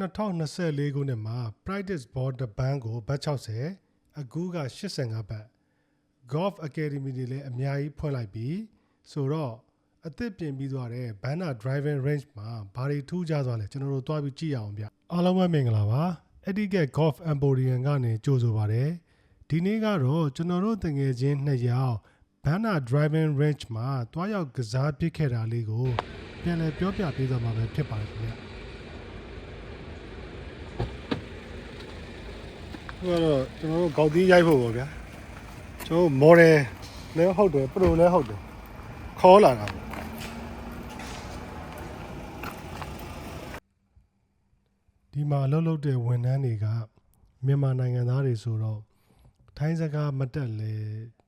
2024ခုနှစ်မှာ practice board တစ်ပန်းကိုဘတ်60အကူးက85ဘတ် golf academy တွေလည်းအများကြီးဖွင့်လိုက်ပြီးဆိုတော့အသစ်ပြင်ပြီးသွားတဲ့ Banner driving range မှာဘာတွေထူးခြားသွားလဲကျွန်တော်တို့တွားပြီးကြည့်ရအောင်ဗျအားလုံးပဲမင်္ဂလာပါ Etiquette Golf Emporium ကနေကြိုဆိုပါရစေဒီနေ့ကတော့ကျွန်တော်တို့တငယ်ချင်းနှစ်ယောက် Banner driving range မှာတွားရောက်ကစားပစ်ခဲ့တာလေးကိုပြန်လည်ပြောပြပေးသွားမှာပဲဖြစ်ပါတယ်ခင်ဗျ ခုကတော့ကျွန်တော်တို့ဂေါက်သီးရိုက်ဖို့ပေါ့ဗျာကျွန်တော်မော်ဒယ်လည်းဟုတ်တယ်ပရိုလည်းဟုတ်တယ်ခေါ်လာတာပေါ့ဒီမှာအလုပ်လုပ်တဲ့ဝန်ထမ်းတွေကမြန်မာနိုင်ငံသားတွေဆိုတော့ထိုင်းစကားမတက်လေ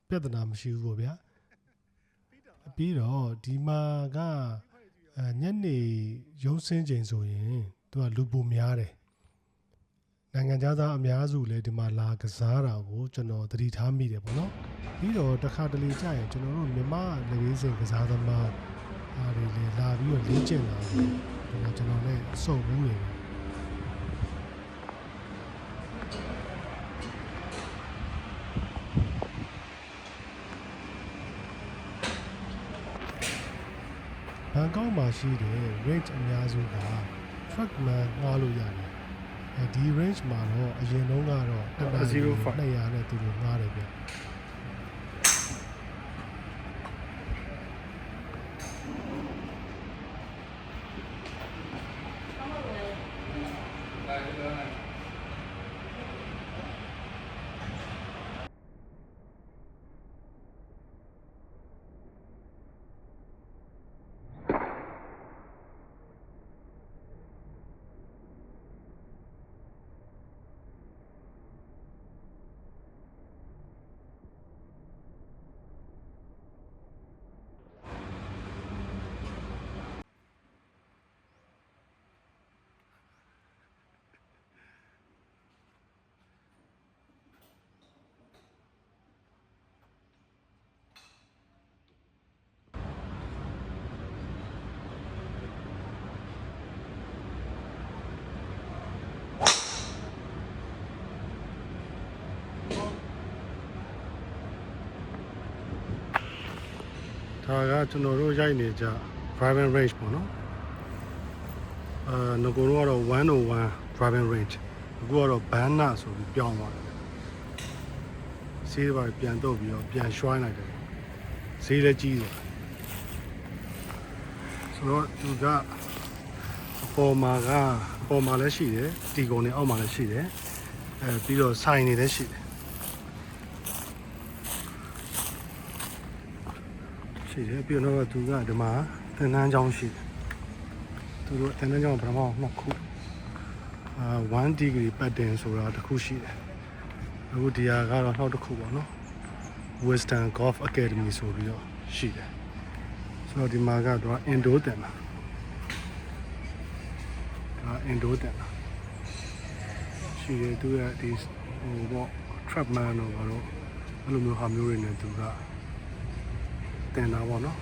ပြဿနာမရှိဘူးပေါ့ဗျာပြီးတော့ဒီမှာကအဲညနေရုံးစင်းချိန်ဆိုရင်သူကလူပူများတယ် နိုင်ငံခြားသားအများစုလည်းဒီမှာလာကစားတာကိုကျွန်တော်သတိထားမိတယ်ပေါ့နော်ပြီးတော့တစ်ခါတလေကြာရင်ကျွန်တော်တို့မြန်မာလူရင်းစင်ကစားသမားအားတွေလည်းလာပြီးတော့လေ့ကျင့်လာတယ်ဒီမှာကျွန်တော်လည်းစုံဘူးနေတယ်ဘန်ကောက်မှာရှိတဲ့ range အများစုက truckman ငှားလို့ရတယ်အဲ ဒီ range မှာတော့အရင်တုန်းကတော့တက်တာ200နဲ့သူတို့ငားတယ်ဗျ ဒါကကျွန်တော်တို့ရိုက်နေကြ driving range ပေါ့နော်အာငကိုတော့ကတော့101 driving range အခုကတော့ banner ဆိုပြီးပြောင်းသွားတယ်ဈေးတွေပါပြန်တော့ပြီးတော့ပြန်ရွှိုင်းလိုက်တယ်ဈေးလည်းကြီးတယ်ဆိုတော့သူကအပေါ်မှာကအပေါ်မှာလည်းရှိတယ်တီကုန်နဲ့အောက်မှာလည်းရှိတယ်အဲပြီးတော့ဆိုင်နေလည်းရှိတယ် ရှိတယ်ပြီးတော့သူကဒီမှာသင်တန်းကျောင်းရှိတယ်သူတို့သင်တန်းကျောင်းပထမနှစ်ခုအာ1 degree pattern ဆိုတာတစ်ခုရှိတယ်အခုဒီဟာကတော့နောက်တစ်ခုပေါ့နော် Western Golf Academy ဆိုပြီးတော့ရှိတယ်ဆိုတော့ဒီမှာကတော့ indoor တင်တာဒါ indoor တင်တာရှိတယ်သူကဒီဟိုပေါ့ trapman တော့ဘာလို့အဲ့လိုမျိုးဟာမျိုးတွေနဲ့သူက တင်တာပေါ့နော်။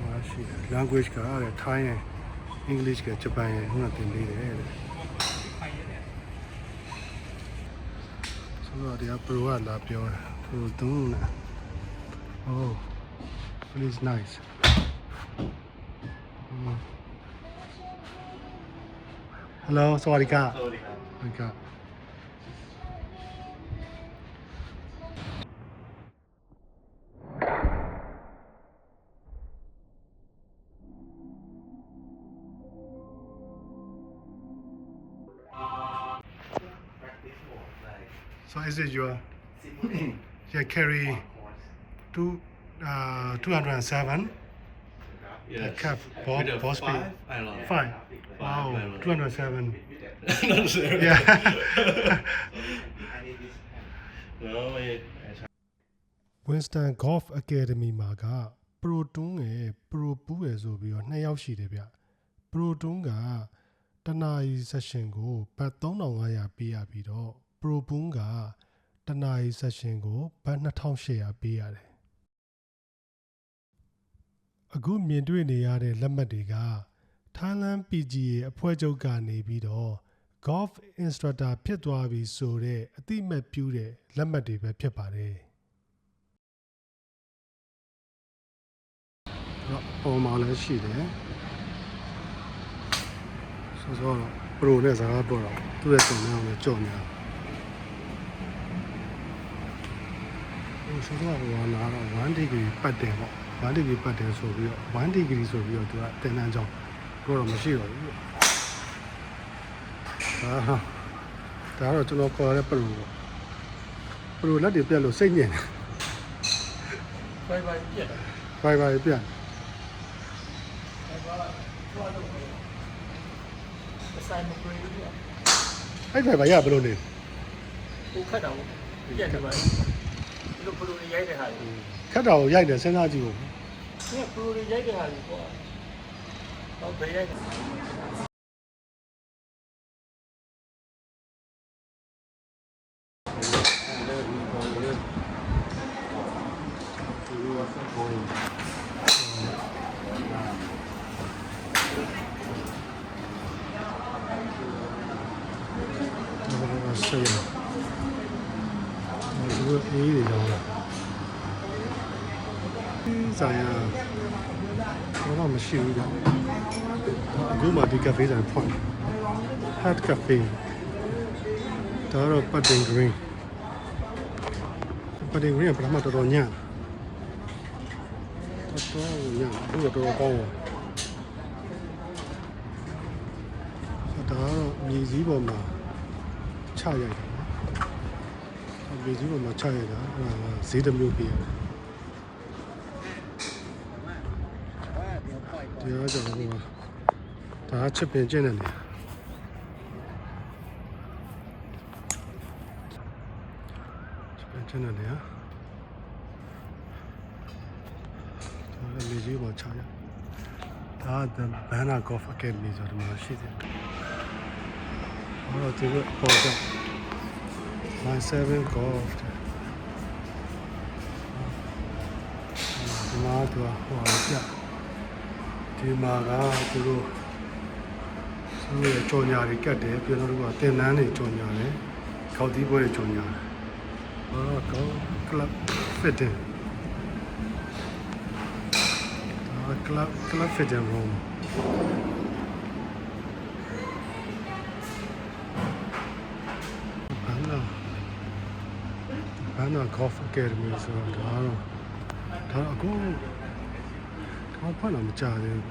ဟောရှိ language ကအဲထိုင်းရယ် English ကဂျပန်ရယ်ဟိုကတင်ပေးတယ်တဲ့။ဆိုတော့ဒီက pro ကလာပြောတာ။သူသူနဲ့ Oh, please nice. ဟယ်လိုစဝါဒီကာစဝါဒီကာ So is it your simulate yeah carry on course. two uh 207 Yes. cap ball With a ball speed five iron. fine Five wow iron. 207 Not sure. yeah I need this pen. no, wait. I try. Winston Golf Academy မှာက Pro တွန်းရဲ့ Pro ပူးရယ်ဆိုပြီးတော့နှစ်ယောက်ရှိတယ်ဗျ Pro တွန်းကတနာရီ session ကိုဘတ်3500ပေးရပြီးတော့ Pro ပူးကတနာရီ session ကိုဘတ်2800ပေးရတယ်အခုမြင်တွေ့နေရတဲ့လက်မှတ်တွေက Thailand PGA အဖွဲ့ချုပ်ကနေပြီးတော့ golf instructor ဖြစ်သွားပြီဆိုတဲ့အတိအမဲ့ပြုတဲ့လက်မှတ်တွေပဲဖြစ်ပါတယ်တော့ပုံမှန်လည်းရှိတယ်ဆိုတော့ pro နဲ့စကားပြောတော့သူ့ရဲ့စုံနဲ့လည်းကြော်နေတာ ဟိုဆိုတော့ဟိုကလာတော့1 degree ပတ်တယ်ပေါ့1 degree ပတ်တယ်ဆိုပြီးတော့1 degree ဆိုပြီးတော့သူကတင်တန်းကြောင်းတော့တော့မရှိတော့ဘူးဟာဒါတော့ကျွန်တော်ခေါ်ရတဲ့ pro ပေါ့ pro လက်တွေပြက်လို့စိတ်ညစ်နေဘိုင်ဘိုင်ပြက်တယ်ဘိုင်ဘိုင်ပြက်အဆိုင်မပရေးဘူးအဲ့ဘိုင်ဘိုင်ရဘယ်လိုနေကိုခတ်တာဘူးပြက်တယ်ပါဒီလိုပရိုတွေရိုက်တဲ့ဟာကြီးခ က်တာကိုရိုက်တယ်စဉ်းစားကြည့်ဖို့ဒီကပရိုတွေရိုက် တဲ့ဟာကြီးကွာတော့ဘယ်ရိုက်ဒါကဆေးရဒီလိုအေးတွေကြောင်းလားဒီဆိုင်ရတော့မရှိဘူးကွာအခုမှဒီကဖေးဆိုင်ဖွင့် Hat Cafe ဒါတော့ Pudding Green Pudding Green ကပထမတော်တော်ညံ့တော်တော်ညံ့အခုတော့တော်တော်ကောင်းပါဒါကတော့မြေစည်းပေါ်မှာချရိုက်တာနော် မြေစည်းပေါ်မှာချရိုက်တာအဲ့ဒါကဈေးတစ်မျိုးပြရတယ်ဒီတော့ကျွန်တော်ကဒါကချစ်ပင်ကျင့်တဲ့နေရာချစ်ပင်ကျင့်တဲ့နေရာဒါလည်းမြေစည်းပေါ်ချရိုက်ဒါက The Banner Golf Academy ဆိုတော့ဒီမှာရှိတယ်ဟောဒီကပေါ်တော့ My 7 Golf တဲ့ဒီမှာတော့ဟောပြဒီမှာကသူတို့သူတို့ရဲ့ကြော်ညာတွေကတ်တယ်ပြီးတော့သူကတင်နန်းတွေကြော်ညာတယ်ခေါက်သီးပွဲတွေကြော်ညာတယ်ဟောကော club fitting ဒါ club club fitting room ဘာလို့ golf academy ဆိုတော့ဒါတော့ဒါတော့အခုဒါဖွင့်လာမကြသေးဘူး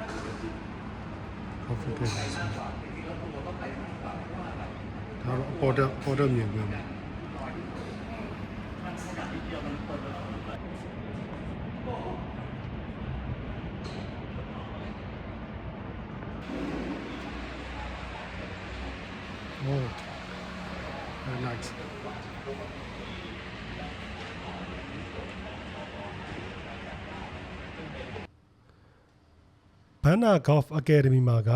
golf academy ဆိုတော့ဒါတော့ order order မြင်ပြန်မယ်โอ้ very nice ဘန်နာ Golf Academy မှာက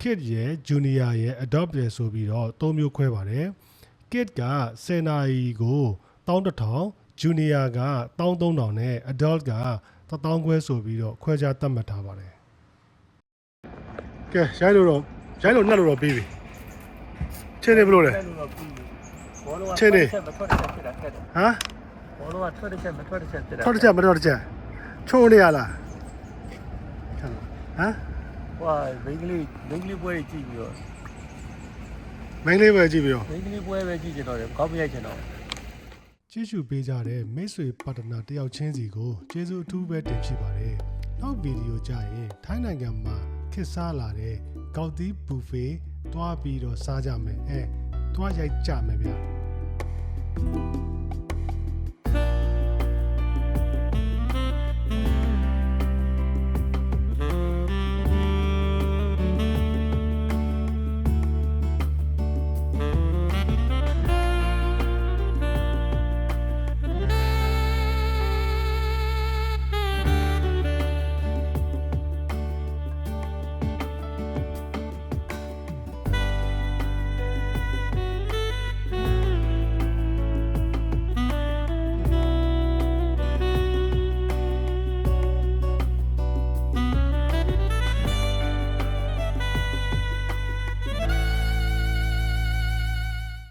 Kid ရဲ့ Junior ရဲ့ Adopt ရဲ့ဆိုပြီးတော့သုံးမျိုးခွဲပါတယ် Kid က10နာရီကို11000 Junior က13000နဲ့ Adult က1000ခွဲဆိုပြီးတော့ခွဲခြားသတ်မှတ်ထားပါတယ်ကဲရိုက်လို့တော့ရိုက်လို့နှက်လို့တော့ပြီးပြီချင်းနေဘလို့လဲတဲ့လူတော့ပြီးဘောလုံးကချက်နေမထွက်တဲ့ချက်ဖြစ်တာခက်တယ်ဟမ်ဘောလုံးကထွက်တဲ့ချက်မထွက်တဲ့ချက်ဖြစ်တာထောက်တစ်ချက်မထောက်တစ်ချက်ချိုးနေရလားဟ မ်ဟွာမိန်းကလေးမိန်းကလေးပွဲကြီးကြည့်ပြီးတော့မင်းလေးပဲကြည့်ပြီးတော့မိန်းကလေးပွဲပဲကြည့်ကြတော့တယ်ကောင်းမရိုက်ချင်တော့ကြည့်ရှုပေးကြတဲ့မိတ်ဆွေပါတနာတယောက်ချင်းစီကိုကျေးဇူးအထူးပဲတင်ဖြစ်ပါတယ်။နောက်ဗီဒီယိုကြရင်ထိုင်းနိုင်ငံမှာခေတ်စားလာတဲ့ကောက်သီးဘူဖေတွားပြီးတော့စားကြမယ်။အဲတွားရိုက်ကြမယ်ဗျာ။